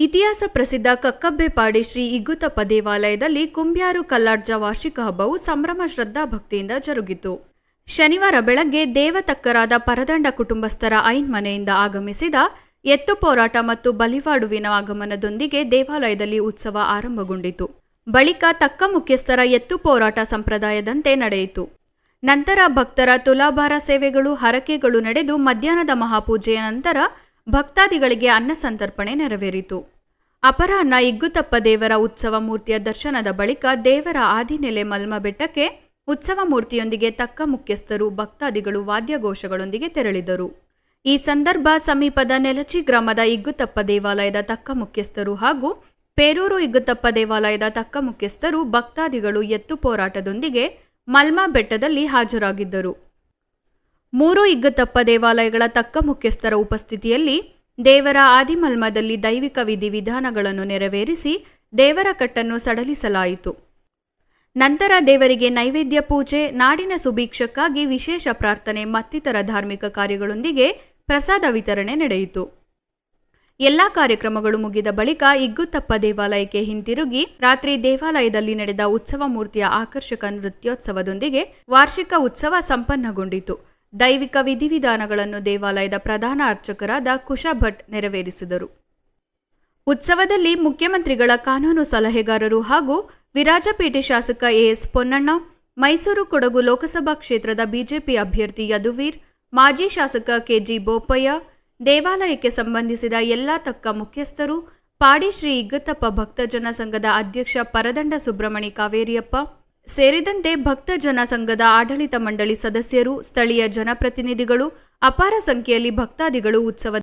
ಇತಿಹಾಸ ಪ್ರಸಿದ್ಧ ಕಕ್ಕಬ್ಬೆಪಾಡಿ ಶ್ರೀ ಇಗ್ಗುತಪ್ಪ ದೇವಾಲಯದಲ್ಲಿ ಕುಂಬ್ಯಾರು ಕಲ್ಲಾಡ್ಜ ವಾರ್ಷಿಕ ಹಬ್ಬವು ಸಂಭ್ರಮ ಶ್ರದ್ಧಾ ಭಕ್ತಿಯಿಂದ ಜರುಗಿತು. ಶನಿವಾರ ಬೆಳಗ್ಗೆ ದೇವತಕ್ಕರಾದ ಪರದಂಡ ಕುಟುಂಬಸ್ಥರ ಐನ್ ಮನೆಯಿಂದ ಆಗಮಿಸಿದ ಎತ್ತು ಪೋರಾಟ ಮತ್ತು ಬಲಿವಾಡುವಿನ ಆಗಮನದೊಂದಿಗೆ ದೇವಾಲಯದಲ್ಲಿ ಉತ್ಸವ ಆರಂಭಗೊಂಡಿತು. ಬಳಿಕ ತಕ್ಕ ಮುಖ್ಯಸ್ಥರ ಎತ್ತು ಪೋರಾಟ ಸಂಪ್ರದಾಯದಂತೆ ನಡೆಯಿತು. ನಂತರ ಭಕ್ತರ ತುಲಾಭಾರ ಸೇವೆಗಳು, ಹರಕೆಗಳು ನಡೆದು ಮಧ್ಯಾಹ್ನದ ಮಹಾಪೂಜೆಯ ನಂತರ ಭಕ್ತಾದಿಗಳಿಗೆ ಅನ್ನ ಸಂತರ್ಪಣೆ ನೆರವೇರಿತು. ಅಪರಾಹ್ನ ಇಗ್ಗುತಪ್ಪ ದೇವರ ಉತ್ಸವ ಮೂರ್ತಿಯ ದರ್ಶನದ ಬಳಿಕ ದೇವರ ಆದಿನೆಲೆ ಮಲ್ಮ ಬೆಟ್ಟಕ್ಕೆ ಉತ್ಸವ ಮೂರ್ತಿಯೊಂದಿಗೆ ತಕ್ಕ ಮುಖ್ಯಸ್ಥರು, ಭಕ್ತಾದಿಗಳು ವಾದ್ಯಘೋಷಗಳೊಂದಿಗೆ ತೆರಳಿದರು. ಈ ಸಂದರ್ಭ ಸಮೀಪದ ನೆಲಚಿ ಗ್ರಾಮದ ಇಗ್ಗುತಪ್ಪ ದೇವಾಲಯದ ತಕ್ಕ ಮುಖ್ಯಸ್ಥರು ಹಾಗೂ ಪೇರೂರು ಇಗ್ಗುತಪ್ಪ ದೇವಾಲಯದ ತಕ್ಕ ಮುಖ್ಯಸ್ಥರು ಭಕ್ತಾದಿಗಳು ಎತ್ತು ಹೋರಾಟದೊಂದಿಗೆ ಮಲ್ಮ ಬೆಟ್ಟದಲ್ಲಿ ಹಾಜರಾಗಿದ್ದರು. ಮೂರು ಇಗ್ಗತಪ್ಪ ದೇವಾಲಯಗಳ ತಕ್ಕ ಮುಖ್ಯಸ್ಥರ ಉಪಸ್ಥಿತಿಯಲ್ಲಿ ದೇವರ ಆದಿಮಲ್ಮದಲ್ಲಿ ದೈವಿಕ ವಿಧಿವಿಧಾನಗಳನ್ನು ನೆರವೇರಿಸಿ ದೇವರ ಕಟ್ಟನ್ನು ಸಡಲಿಸಲಾಯಿತು. ನಂತರ ದೇವರಿಗೆ ನೈವೇದ್ಯ ಪೂಜೆ, ನಾಡಿನ ಸುಭೀಕ್ಷಕ್ಕಾಗಿ ವಿಶೇಷ ಪ್ರಾರ್ಥನೆ, ಮತ್ತಿತರ ಧಾರ್ಮಿಕ ಕಾರ್ಯಗಳೊಂದಿಗೆ ಪ್ರಸಾದ ವಿತರಣೆ ನಡೆಯಿತು. ಎಲ್ಲ ಕಾರ್ಯಕ್ರಮಗಳು ಮುಗಿದ ಬಳಿಕ ಇಗ್ಗುತ್ತಪ್ಪ ದೇವಾಲಯಕ್ಕೆ ಹಿಂತಿರುಗಿ ರಾತ್ರಿ ದೇವಾಲಯದಲ್ಲಿ ನಡೆದ ಉತ್ಸವ ಮೂರ್ತಿಯ ಆಕರ್ಷಕ ನೃತ್ಯೋತ್ಸವದೊಂದಿಗೆ ವಾರ್ಷಿಕ ಉತ್ಸವ ಸಂಪನ್ನಗೊಂಡಿತು. ದೈವಿಕ ವಿಧಿವಿಧಾನಗಳನ್ನು ದೇವಾಲಯದ ಪ್ರಧಾನ ಅರ್ಚಕರಾದ ಕುಶಾ ಭಟ್ ನೆರವೇರಿಸಿದರು. ಉತ್ಸವದಲ್ಲಿ ಮುಖ್ಯಮಂತ್ರಿಗಳ ಕಾನೂನು ಸಲಹೆಗಾರರು ಹಾಗೂ ವಿರಾಜಪೇಟೆ ಶಾಸಕ ಎಎಸ್ ಪೊನ್ನಣ್ಣ, ಮೈಸೂರು ಕೊಡಗು ಲೋಕಸಭಾ ಕ್ಷೇತ್ರದ ಬಿಜೆಪಿ ಅಭ್ಯರ್ಥಿ ಯದುವೀರ್, ಮಾಜಿ ಶಾಸಕ ಕೆಜಿ ಬೋಪಯ್ಯ, ದೇವಾಲಯಕ್ಕೆ ಸಂಬಂಧಿಸಿದ ಎಲ್ಲ ತಕ್ಕ ಮುಖ್ಯಸ್ಥರು, ಪಾಡಿ ಶ್ರೀ ಇಗ್ಗತ್ತಪ್ಪ ಭಕ್ತಜನ ಸಂಘದ ಅಧ್ಯಕ್ಷ ಪರದಂಡ ಸುಬ್ರಹ್ಮಣಿ ಕಾವೇರಿಯಪ್ಪ ಸೇರಿದಂತೆ ಭಕ್ತ ಸಂಘದ ಆಡಳಿತ ಮಂಡಳಿ ಸದಸ್ಯರು ಸ್ಥಳೀಯ ಜನಪ್ರತಿನಿಧಿಗಳು ಅಪಾರ ಸಂಖ್ಯೆಯಲ್ಲಿ ಭಕ್ತಾದಿಗಳು ಉತ್ಸವ